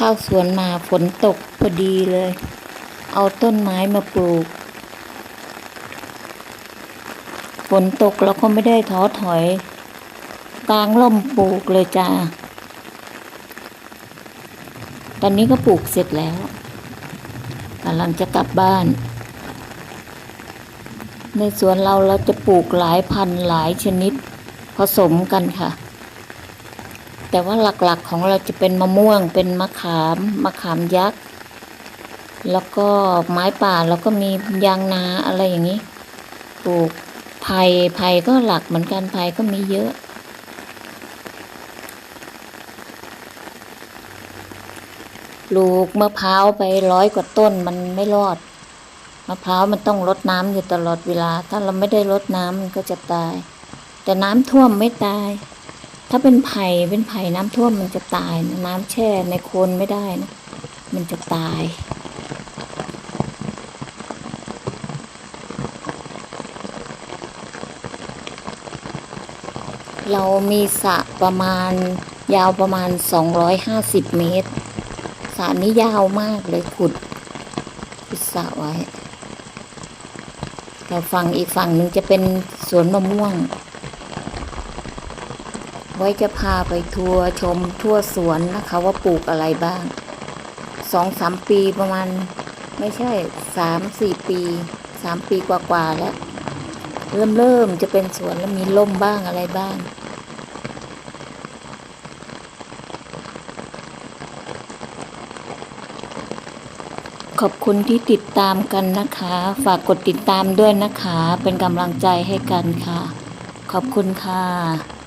เข้าสวนมาฝนตกพอดีเลย เอาต้นไม้มาปลูก ฝนตกเราก็ไม่ได้ท้อถอย กลางร่มปลูกเลยจ้า ตอนนี้ก็ปลูกเสร็จแล้วกำลังจะกลับบ้าน ในสวนเราเราจะปลูกหลายพันหลายชนิดผสมกันค่ะ แต่ว่าหลักๆของเราจะเป็นมะม่วง เป็นมะขาม มะขามยักษ์ แล้วก็ไม้ป่า แล้วก็มียางนาอะไรอย่างนี้ ปลูกไผ่ ไผ่ก็หลักเหมือนกัน ไผ่ก็มีเยอะปลูกมะพร้าวไปร้อยกว่าต้นมันไม่รอด มะพร้าวมันต้องรดน้ำอยู่ตลอดเวลา ถ้าเราไม่ได้รดน้ำมันก็จะตาย แต่น้ำท่วมไม่ตาย ถ้าเป็นไผ่เป็นไผ่น้ำท่วมมันจะตายนะน้ำแช่ในโคนไม่ได้นะมันจะตาย เรามีสระประมาณยาวประมาณ 250 เมตรสระนี้ยาวมากเลยขุดขุดสระไว้แต่ฝั่งอีกฝั่งหนึ่งจะเป็นสวนมะม่วง ไว้จะพาไปทัวร์ชมทั่วสวนนะคะว่าปลูกอะไรบ้างสองสามปีประมาณ ไม่ใช่สามสี่ปีสามปีกว่าๆแล้ว เริ่มเริ่มจะเป็นสวนแล้วมีล่มบ้างอะไรบ้าง ขอบคุณที่ติดตามกันนะคะ ฝากกดติดตามด้วยนะคะ เป็นกำลังใจให้กันค่ะ ขอบคุณค่ะ